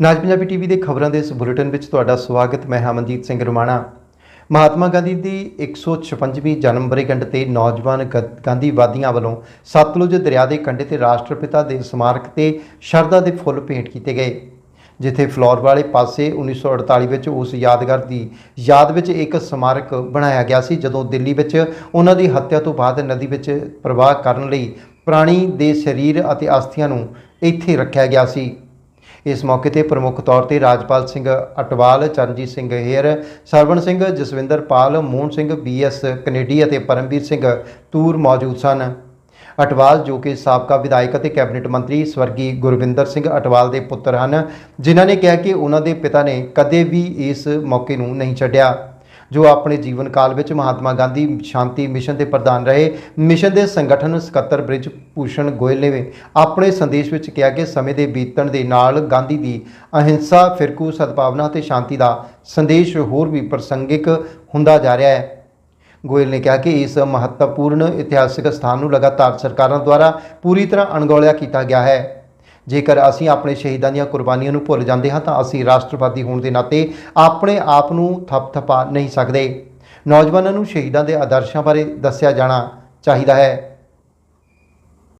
ਨਾਜ Punjabi TV ਦੇ ਖਬਰਾਂ ਦੇ ਇਸ ਬੁਲੇਟਿਨ ਵਿੱਚ ਤੁਹਾਡਾ ਸਵਾਗਤ, ਮੈਂ ਹਮਨਜੀਤ ਸਿੰਘ ਰਮਾਣਾ। ਮਹਾਤਮਾ ਗਾਂਧੀ ਦੀ 156ਵੀਂ ਜਨਮ ਵਰ੍ਹੇਗੰਢ ਤੇ ਨੌਜਵਾਨ ਗ- ਗਾਂਧੀਵਾਦੀਆਂ ਵੱਲੋਂ ਸਤਲੁਜ ਦਰਿਆ ਦੇ ਕੰਢੇ ਤੇ ਰਾਸ਼ਟਰਪਿਤਾ ਦੇ ਸਮਾਰਕ ਤੇ ਸ਼ਰਧਾ ਦੇ ਫੁੱਲ ਭੇਂਟ ਕੀਤੇ ਗਏ। ਜਿੱਥੇ ਫਲੋਰ ਵਾਲੇ ਪਾਸੇ 1948 ਵਿੱਚ ਉਸ ਯਾਦਗਾਰ ਦੀ ਯਾਦ ਵਿੱਚ ਇੱਕ ਸਮਾਰਕ ਬਣਾਇਆ ਗਿਆ ਸੀ, ਜਦੋਂ ਦਿੱਲੀ ਵਿੱਚ ਉਹਨਾਂ ਦੀ ਹੱਤਿਆ ਤੋਂ ਬਾਅਦ ਨਦੀ ਵਿੱਚ ਪ੍ਰਵਾਹ ਕਰਨ ਲਈ ਪ੍ਰਾਣੀ ਦੇ ਸਰੀਰ ਅਤੇ ਅਸਥੀਆਂ ਨੂੰ ਇੱਥੇ ਰੱਖਿਆ ਗਿਆ ਸੀ। ਇਸ ਮੌਕੇ ਤੇ ਪ੍ਰਮੁੱਖ ਤੌਰ ਤੇ ਰਾਜਪਾਲ ਸਿੰਘ ਅਟਵਾਲ, ਚਰਨਜੀਤ ਸਿੰਘ ਹੇਰ ਸਰਵਣ ਸਿੰਘ, ਜਸਵਿੰਦਰ ਪਾਲ, ਮੋਹਨ ਸਿੰਘ ਬੀਐਸ ਕਨੇਡੀ ਅਤੇ ਪਰਮਵੀਰ ਸਿੰਘ ਤੂਰ ਮੌਜੂਦ ਸਨ। ਅਟਵਾਲ, ਜੋ ਕਿ ਸਾਬਕਾ ਵਿਧਾਇਕ ਅਤੇ ਕੈਬਨਿਟ ਮੰਤਰੀ ਸਵਰਗੀ ਗੁਰਵਿੰਦਰ ਸਿੰਘ ਅਟਵਾਲ ਦੇ ਪੁੱਤਰ ਹਨ, ਜਿਨ੍ਹਾਂ ਨੇ ਕਿਹਾ ਕਿ ਉਹਨਾਂ ਦੇ ਪਿਤਾ ਨੇ ਕਦੇ ਵੀ ਇਸ ਮੌਕੇ ਨੂੰ ਨਹੀਂ ਛੱਡਿਆ। ਜੋ ਆਪਣੇ ਜੀਵਨ ਕਾਲ ਵਿੱਚ ਮਹਾਤਮਾ ਗਾਂਧੀ ਸ਼ਾਂਤੀ ਮਿਸ਼ਨ ਦੇ ਪ੍ਰਧਾਨ ਰਹੇ। ਮਿਸ਼ਨ ਦੇ ਸੰਗਠਨ ਸਕੱਤਰ ਬ੍ਰਿਜ ਭੂਸ਼ਣ ਗੋਇਲ ਨੇ ਆਪਣੇ ਸੰਦੇਸ਼ ਵਿੱਚ ਕਿਹਾ ਕਿ ਸਮੇਂ ਦੇ ਬੀਤਣ ਦੇ ਨਾਲ ਗਾਂਧੀ ਦੀ ਅਹਿੰਸਾ, ਫਿਰਕੂ, ਸਦਭਾਵਨਾ ਅਤੇ ਸ਼ਾਂਤੀ ਦਾ ਸੰਦੇਸ਼ ਹੋਰ ਵੀ ਪ੍ਰਸੰਗਿਕ ਹੁੰਦਾ ਜਾ ਰਿਹਾ ਹੈ। ਗੋਇਲ ਨੇ ਕਿਹਾ ਕਿ ਇਸ ਮਹੱਤਵਪੂਰਨ ਇਤਿਹਾਸਕ ਸਥਾਨ ਨੂੰ ਲਗਾਤਾਰ ਸਰਕਾਰਾਂ ਦੁਆਰਾ ਪੂਰੀ ਤਰ੍ਹਾਂ ਅਣਗੌਲਿਆ ਕੀਤਾ ਗਿਆ ਹੈ। ਜੇਕਰ ਅਸੀਂ ਆਪਣੇ ਸ਼ਹੀਦਾਂ ਦੀਆਂ ਕੁਰਬਾਨੀਆਂ ਨੂੰ ਭੁੱਲ ਜਾਂਦੇ ਹਾਂ ਤਾਂ ਅਸੀਂ ਰਾਸ਼ਟਰਵਾਦੀ ਹੋਣ ਦੇ ਨਾਤੇ ਆਪਣੇ ਆਪ ਨੂੰ ਥਪਥਪਾ ਨਹੀਂ ਸਕਦੇ। ਨੌਜਵਾਨਾਂ ਨੂੰ ਸ਼ਹੀਦਾਂ ਦੇ ਆਦਰਸ਼ਾਂ ਬਾਰੇ ਦੱਸਿਆ ਜਾਣਾ ਚਾਹੀਦਾ ਹੈ।